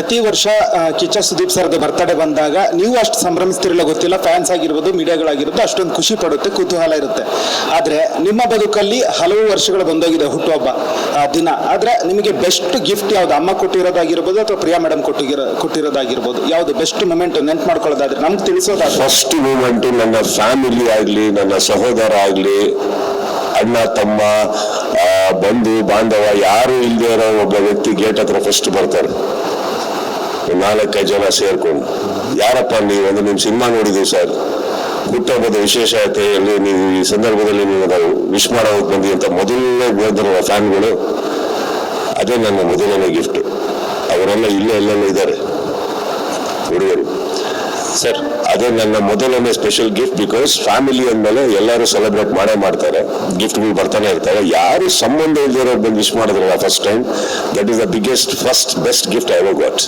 ಪ್ರತಿ ವರ್ಷ ಕಿಚ್ಚ ಸುದೀಪ್ ಸರ್ದು ಬರ್ತಡೇ ಬಂದಾಗ, ನೀವು ಅಷ್ಟು ಸಂಭ್ರಮಿಸ್ತಿರಲ್ಲ ಗೊತ್ತಿಲ್ಲ ಫ್ಯಾನ್ಸ್ ಆಗಿರ್ಬೋದು, ಮೀಡಿಯಾಗಳಾಗಿರ್ಬೋದು, ಅಷ್ಟೊಂದು ಖುಷಿ ಪಡುತ್ತೆ, ಕುತೂಹಲ ಇರುತ್ತೆ. ಆದರೆ, ನಿಮ್ಮ ಬದುಕಲ್ಲಿ ಹಲವು ವರ್ಷಗಳು ಬಂದೋಗಿದೆ ಹುಟ್ಟುಹಬ್ಬ ದಿನ. ಆದರೆ, ನಿಮಗೆ ಬೆಸ್ಟ್ ಗಿಫ್ಟ್ ಯಾವುದು? ಅಮ್ಮ ಕೊಟ್ಟಿರೋದಾಗಿರ್ಬೋದು ಅಥವಾ ಪ್ರಿಯಾ ಮೇಡಮ್ ಕೊಟ್ಟಿರೋ, ಕೊಟ್ಟಿರೋದಾಗಿರ್ಬೋದು? ಯಾವುದು? ಬೆಸ್ಟ್ ಮೂಮೆಂಟ್ ನೆನ್ಪು ಮಾಡ್ಕೊಳ್ಳೋದಾದ್ರೆ, ನಮ್ಗೆ ತಿಳಿಸೋದಾದ್ರೆ. ಫಸ್ಟ್ ಮೂಮೆಂಟ್ ನನ್ನ ಫ್ಯಾಮಿಲಿ ಆಗಲಿ, ನನ್ನ ಸಹೋದರ ಆಗಲಿ, ಅಣ್ಣ, ತಮ್ಮ ಬಂಧು, ಬಾಂಧವ, ಯಾರು ಇಲ್ಲದೆ ಇರೋ ಒಬ್ಬ ವ್ಯಕ್ತಿ ಗೇಟ್ ಹತ್ರ ಫಸ್ಟ್ ಬರ್ತಾರೆ. ನಾಲ್ಕೈದು ಜನ ಸೇರ್ಕೊಂಡು. ಯಾರಪ್ಪ ನೀವು? ಅಂದ್ರೆ ನಿಮ್ಮ ಸಿನಿಮಾ ನೋಡಿದೀವಿ ಸರ್. ಹುಟ್ಟಹಬ್ಬದ ವಿಶೇಷತೆಯಲ್ಲಿ ನೀವು ಈ ಸಂದರ್ಭದಲ್ಲಿ ನೀವು ವಿಶ್ ಮಾಡೋಕೆ ಬಂದಿ ಅಂತ ಮೊದಲನೇ ಹೇಳಿದ್ರಲ್ಲ ಫ್ಯಾನ್ಗಳು, ಅದೇ ನನ್ನ ಮೊದಲನೇ ಗಿಫ್ಟ್ ಅವರೆಲ್ಲ ಇಲ್ಲೇ ಎಲ್ಲೆಲ್ಲ ಇದ್ದಾರೆ. ಸರ್, ಅದೇ ನನ್ನ ಮೊದಲನೇ ಸ್ಪೆಷಲ್ ಗಿಫ್ಟ್ ಬಿಕಾಸ್ ಫ್ಯಾಮಿಲಿ ಅಂದಮೇಲೆ ಎಲ್ಲರೂ ಸೆಲೆಬ್ರೇಟ್ ಮಾಡೇ ಮಾಡ್ತಾರೆ. ಗಿಫ್ಟ್ಗಳು ಬರ್ತಾನೆ ಇರ್ತಾರೆ ಯಾರು ಸಂಬಂಧ ಇಲ್ದಿರೋ ಬಂದು ವಿಶ್ ಮಾಡಿದ್ರಲ್ಲ first time that is the biggest first best gift I what